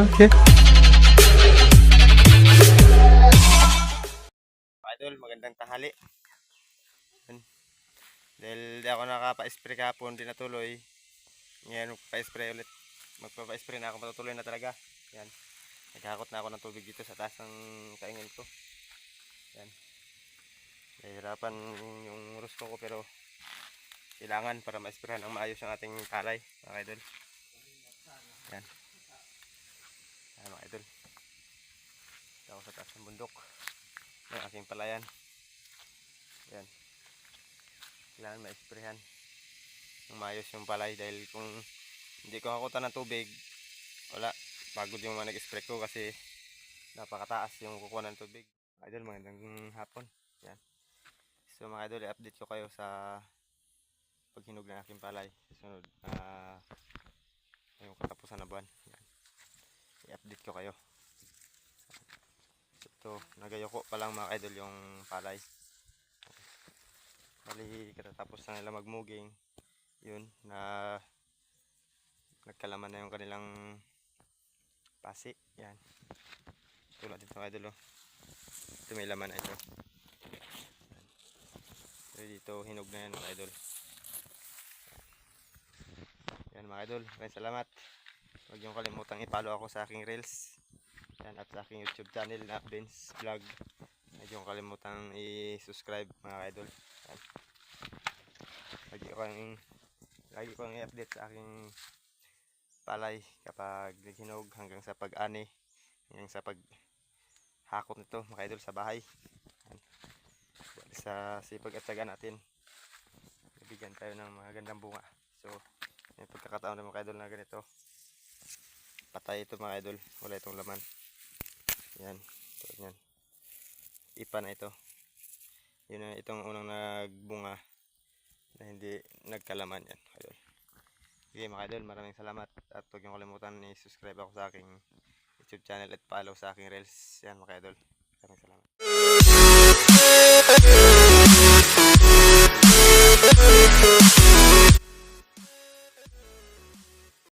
Okay. Idol, magandang tanghali. Yun. Dahil di ako nakapa-spray kahapon, di natuloy. Ngayon, magpa-spray ulit. Magpapa-spray na ako, matutuloy na talaga. Yan. Naghakot na ako ng tubig dito sa taas ng kaingin ko. Yan. Nahihirapan yung rusto ko pero kailangan para ma-sprayhan ang maayos ang ating palay, mga idol. Yan. Yan, mga idol. Ito ako sa taas ng bundok ng aking palayan. Yan. Kailangan ma-sprayhan ng maayos yung palay dahil kung hindi ko hakutan ng tubig, wala. Pagod yung mga nag-spray ko kasi napakataas yung kukuha ng tubig. Idol, magandang hapon. Yan. So mga idol, i-update ko kayo sa paghinog ng aking palay. Sa sunod na yung katapusan na buwan. Yan. I-update ko kayo. Ito, nagayoko pa lang mga idol yung palay. Bali, katatapos na nila magmuging. Yun, na nagkalaman na yung kanilang pasi. Yan. Tulad dito mga idol. Oh. Ito may laman na ito. So, dito hinog na yan mga idol. Yan mga idol. Maraming salamat. Huwag niyong kalimutang i-follow ako sa aking reels. Yan at sa aking YouTube channel na Benz Vlog. Huwag niyong kalimutang i-subscribe mga idol. Yan. Lagi ko ang lagi ko ang i-update sa aking palay kapag naghinog hanggang sa pag-ani hanggang sa pag hakot nito mga idol sa bahay. Yan. Sa sipag at tsaga natin. Bibigyan tayo ng mga gandang bunga. So, yung pagkakataon ng mga idol na ganito. Patay ito mga idol. Wala itong laman. Yan. Tulad yan. Ipa na ito. Yun na itong unang nagbunga na hindi nagkalaman yan. Idol. Okay mga idol, maraming salamat at huwag niyong kalimutan i-subscribe ako sa aking YouTube channel at follow sa aking reels. Yan mga idol. Maraming salamat.